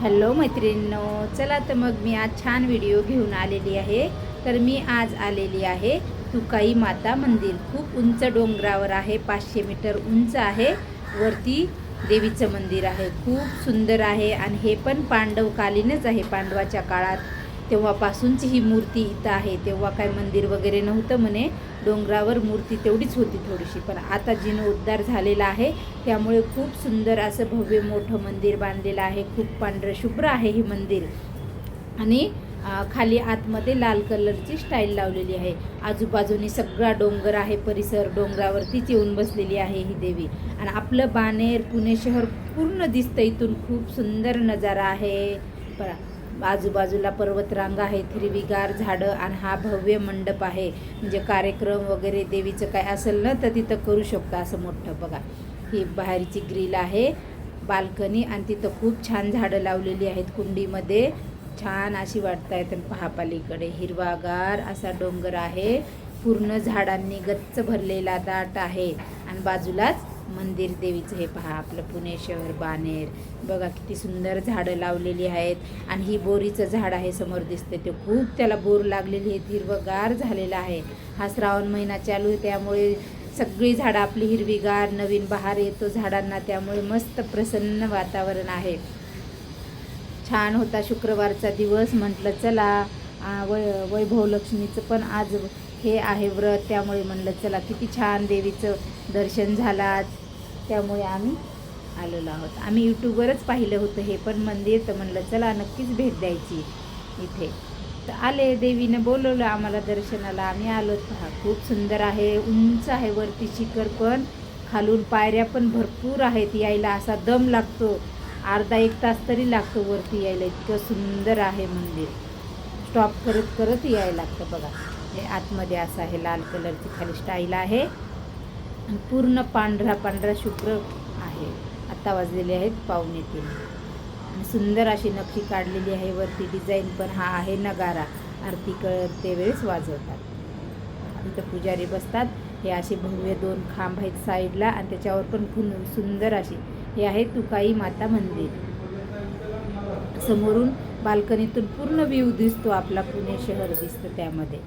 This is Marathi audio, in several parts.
हॅलो मैत्रिणींनो चला तर मग मी आज छान व्हिडिओ घेऊन आलेली आहे. तर मी आज आलेली आहे तुकाई माता मंदिर. खूप उंच डोंगरावर आहे पाचशे मीटर उंच आहे. वरती देवीचं मंदिर आहे. खूप सुंदर आहे आणि हे पण पांडवकालीनच आहे पांडवाच्या काळात. तेव्हापासूनची ही मूर्ती इथं आहे. तेव्हा काय मंदिर वगैरे नव्हतं म्हणे. डोंगरावर मूर्ती तेवढीच होती थोडीशी. पण आता जीर्णोद्धार झालेला आहे त्यामुळे खूप सुंदर असं भव्य मोठं मंदिर बांधलेलं आहे. खूप पांढरं शुभ्र आहे हे मंदिर. आणि खाली आतमध्ये लाल कलरची स्टाईल लावलेली आहे. आजूबाजूनी सगळा डोंगर आहे. परिसर डोंगरावरतीच येऊन बसलेली आहे ही देवी. आणि आपलं बाणेर पुणे शहर पूर्ण दिसतं. इथून खूप सुंदर नजारा आहे. परा आजूबाजूला पर्वतरांग आहेत हिरवीगार झाडं आणि हा भव्य मंडप आहे. म्हणजे कार्यक्रम वगैरे देवीचं काय असेल ना तर तिथं करू शकतो असं मोठं बघा. ही बाहेरची ग्रिल आहे. बाल्कनी आणि तिथं खूप छान झाडं लावलेली आहेत कुंडीमध्ये. छान अशी वाटत आहेत आणि पहापालीकडे हिरवागार असा डोंगर आहे. पूर्ण झाडांनी गच्च भरलेला दाट आहे. आणि बाजूलाच मंदिर देवीचं हे पहा आपलं पुणे शहर बानेर. बघा किती सुंदर झाडं लावलेली आहेत. आणि ही बोरीचं झाड आहे समोर दिसते ते खूप. त्याला बोर लागलेली आहेत हिरवगार झालेला आहे. हा श्रावण महिना चालू आहे त्यामुळे सगळी झाडं आपली हिरवीगार नवीन बहार येतो झाडांना त्यामुळे मस्त प्रसन्न वातावरण आहे. छान होता शुक्रवारचा दिवस म्हटलं चला वै वैभव लक्ष्मीचं पण आज हे आहे व्रत त्यामुळे म्हणलं चला किती छान देवीचं दर्शन झालं आज. त्यामुळे आम्ही आलेलो आहोत. आम्ही यूट्यूबवरच पाहिलं होतं हे पण मंदिर तर म्हणलं चला नक्कीच भेट द्यायची इथे. तर आले देवीनं बोलवलं आम्हाला दर्शनाला. आम्ही आलो पहा खूप सुंदर आहे उंच आहे वरती शिखर पण. खालून पायऱ्या पण भरपूर आहेत यायला असा दम लागतो. अर्धा एक तास तरी लागतो वरती यायला. इतकं सुंदर आहे मंदिर. स्टॉप करत करत यायला लागतं बघा. हे आतमध्ये असं आहे लाल कलरची खाली स्टाईल आहे. पूर्ण पांढरा पांढरा शुभ्र आहे. आत्ता वाजलेले आहेत पाहुणे तीन. सुंदर अशी नक्षी काढलेली आहे. वरती डिझाईन पण हा आहे नगारा. आरती करते वेळेस वाजवतात. इथं पुजारी बसतात. हे असे भव्य दोन खांब आहेत साईडला आणि त्याच्यावर पण खूप सुंदर अशी. हे आहे तुकाई माता मंदिर. समोरून बाल्कनीतून पूर्ण व्ह्यू दिसतो. आपला पुणे शहर दिसतं त्यामध्ये.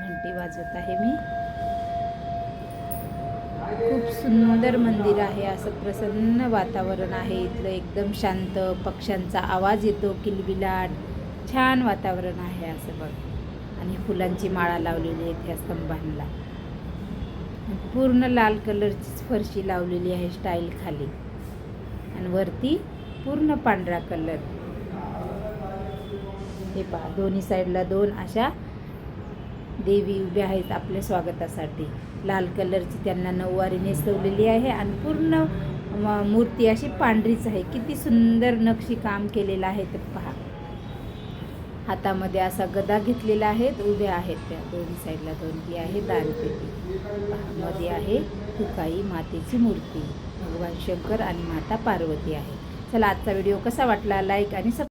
घंटी वाजवत आहे मी. खूप सुंदर मंदिर आहे असं प्रसन्न वातावरण आहे. इथलं एकदम शांत पक्ष्यांचा आवाज येतो किलबिलाट छान वातावरण आहे असं बघ. आणि फुलांची माळा लावलेली आहे त्या स्तंभांना पूर्ण लाल कलरचीच फरशी लावलेली आहे स्टाईल खाली. आणि वरती पूर्ण पांढरा कलर हे पहा दोन्ही साईडला दोन अशा देवी उभ्या आहेत आपल्या स्वागतासाठी. लाल कलरची त्यांना नऊवारी नेसवलेली आहे आणि पूर्ण मूर्ती अशी पांढरीच आहे. किती सुंदर नक्षी काम केलेलं आहे ते पहा. हातामध्ये असा गदा घेतलेला आहे उभ्या आहेत त्या दोन्ही साईडला दोन ती आहे दानपेटी. मध्ये आहे तुकाई मातेची मूर्ती. भगवान शंकर आणि माता पार्वती आहे. चला आजचा व्हिडिओ कसा वाटला लाईक आणि सब